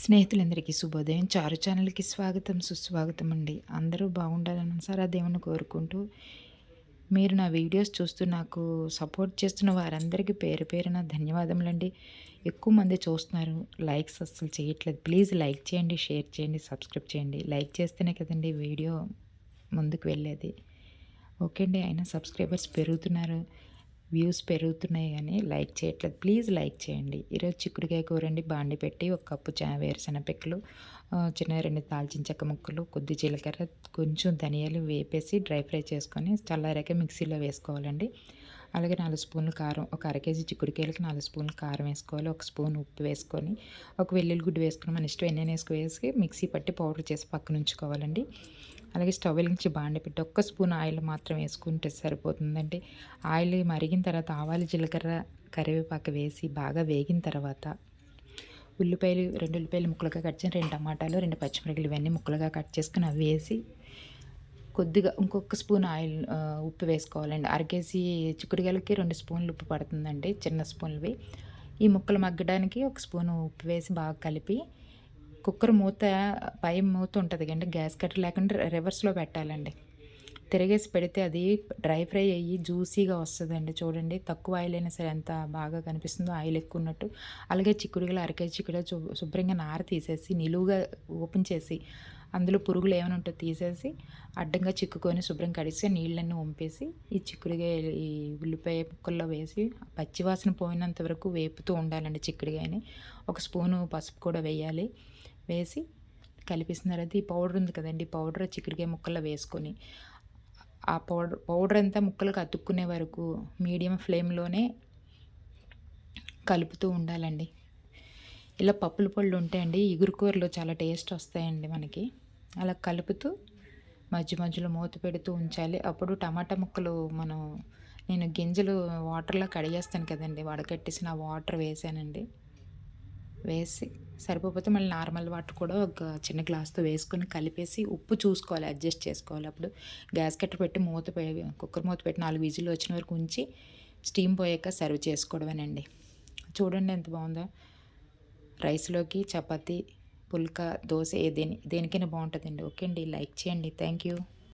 స్నేహితులందరికీ శుభోదయం. చారు ఛానల్కి స్వాగతం సుస్వాగతం అండి. అందరూ బాగుండాలని సార్ ఆ దేవుని కోరుకుంటూ మీరు నా వీడియోస్ చూస్తూ నాకు సపోర్ట్ చేస్తున్న వారందరికీ పేరు పేరున ధన్యవాదములండి. ఎక్కువ మంది చూస్తున్నారు లైక్స్ అస్సలు చేయట్లేదు. ప్లీజ్ లైక్ చేయండి షేర్ చేయండి సబ్స్క్రైబ్ చేయండి. లైక్ చేస్తేనే కదండి వీడియో ముందుకు వెళ్ళేది. ఓకే అండి అయినా సబ్స్క్రైబర్స్ పెరుగుతున్నారు. వ్యూస్ పెరుగుతున్నాయి కానీ లైక్ చేయట్లేదు. ప్లీజ్ లైక్ చేయండి. ఈరోజు చిక్కుడుకాయ కూర అండి బాండి పెట్టి ఒక కప్పు చా వేరుశెన పిక్కలు చిన్న రెండు దాల్చిన చెక్క ముక్కలు కొద్ది జీలకర్ర కొంచెం ధనియాలు వేపేసి డ్రై ఫ్రై చేసుకొని చల్లారాక మిక్సీలో వేసుకోవాలండి. అలాగే నాలుగు స్పూన్లు కారం ఒక అర కేజీ చిక్కుడుకాయలకి నాలుగు స్పూన్లు కారం వేసుకోవాలి ఒక స్పూన్ ఉప్పు వేసుకొని ఒక వెల్లుల్లి గుడ్డు వేసుకొని మన ఇష్టం ఎన్ని వేసుకు వేసి మిక్సీ పట్టి పౌడర్ చేసి పక్కన ఉంచుకోవాలండి. అలాగే స్టవ్ నుంచి బాండి పెట్టి ఒక్క స్పూన్ ఆయిల్ మాత్రం వేసుకుంటే సరిపోతుందండి. ఆయిల్ మరిగిన తర్వాత ఆవాలు జీలకర్ర కరివేపాకు వేసి బాగా వేగిన తర్వాత ఉల్లిపాయలు రెండు ఉల్లిపాయలు ముక్కలుగా కట్ చేసి రెండు టమాటాలు రెండు పచ్చిమిరపకాయలు ఇవన్నీ ముక్కలుగా కట్ చేసుకుని అవి వేసి కొద్దిగా ఇంకొక స్పూన్ ఆయిల్ ఉప్పు వేసుకోవాలండి అరకేజీ చిక్కుడుగాయలకి రెండు స్పూన్లు ఉప్పు పడుతుందండి చిన్న స్పూన్లవి. ఈ ముక్కలు మగ్గడానికి ఒక స్పూన్ ఉప్పు వేసి బాగా కలిపి కుక్కర్ మూత పై మూత ఉంటుంది కండి గ్యాస్ కట్టర్ లేకుండా రివర్స్లో పెట్టాలండి. తిరిగేసి పెడితే అది డ్రై ఫ్రై అయ్యి జ్యూసీగా వస్తుందండి చూడండి. తక్కువ ఆయిల్ అయినా సరే ఎంత బాగా కనిపిస్తుందో ఆయిల్ ఎక్కువ ఉన్నట్టు. అలాగే చిక్కుడుగా అరకేజీ చిక్కుడు శుభ్రంగా నార తీసేసి నిలువుగా ఓపెన్ చేసి అందులో పురుగులు ఏమైనా ఉంటే తీసేసి అడ్డంగా చిక్కుకొని శుభ్రం కడిసి నీళ్ళన్నీ వంపేసి ఈ చిక్కుడుగా ఈ ఉల్లిపాయ ముక్కల్లో వేసి పచ్చివాసన పోయినంత వరకు వేపుతూ ఉండాలండి చిక్కుడుగాయని. ఒక స్పూను పసుపు కూడా వేయాలి. వేసి కలిపిస్తున్న తర్వాత ఈ పౌడర్ ఉంది కదండి పౌడర్ చిక్కుడుకాయ ముక్కల్లో వేసుకొని ఆ పౌడర్ పౌడర్ అంతా ముక్కలకు అతుక్కునే వరకు మీడియం ఫ్లేమ్లోనే కలుపుతూ ఉండాలండి. ఇలా పప్పుల పళ్ళు ఉంటాయండి ఇగురు కూరలు చాలా టేస్ట్ వస్తాయండి మనకి. అలా కలుపుతూ మధ్య మధ్యలో మూత పెడుతూ ఉంచాలి. అప్పుడు టమాటా ముక్కలు మనం నేను గింజలు వాటర్లో కడిగేస్తాను కదండి. వడకట్టేసిన వాటర్ వేసానండి. వేసి సరిపోతే మళ్ళీ నార్మల్ వాటర్ కూడా ఒక చిన్న గ్లాస్తో వేసుకొని కలిపేసి ఉప్పు చూసుకోవాలి అడ్జస్ట్ చేసుకోవాలి. అప్పుడు గ్యాస్ కట్ట పెట్టి మూత కుక్కర్ మూత పెట్టి నాలుగు విజులు వచ్చిన వరకు ఉంచి స్టీమ్ పోయాక సర్వ్ చేసుకోవడమేనండి. చూడండి ఎంత బాగుందో. రైస్లోకి చపాతీ పుల్కా దోశ ఏ దేని దేనికైనా బాగుంటుందండి. ఓకే అండి. లైక్ చేయండి. Thank you.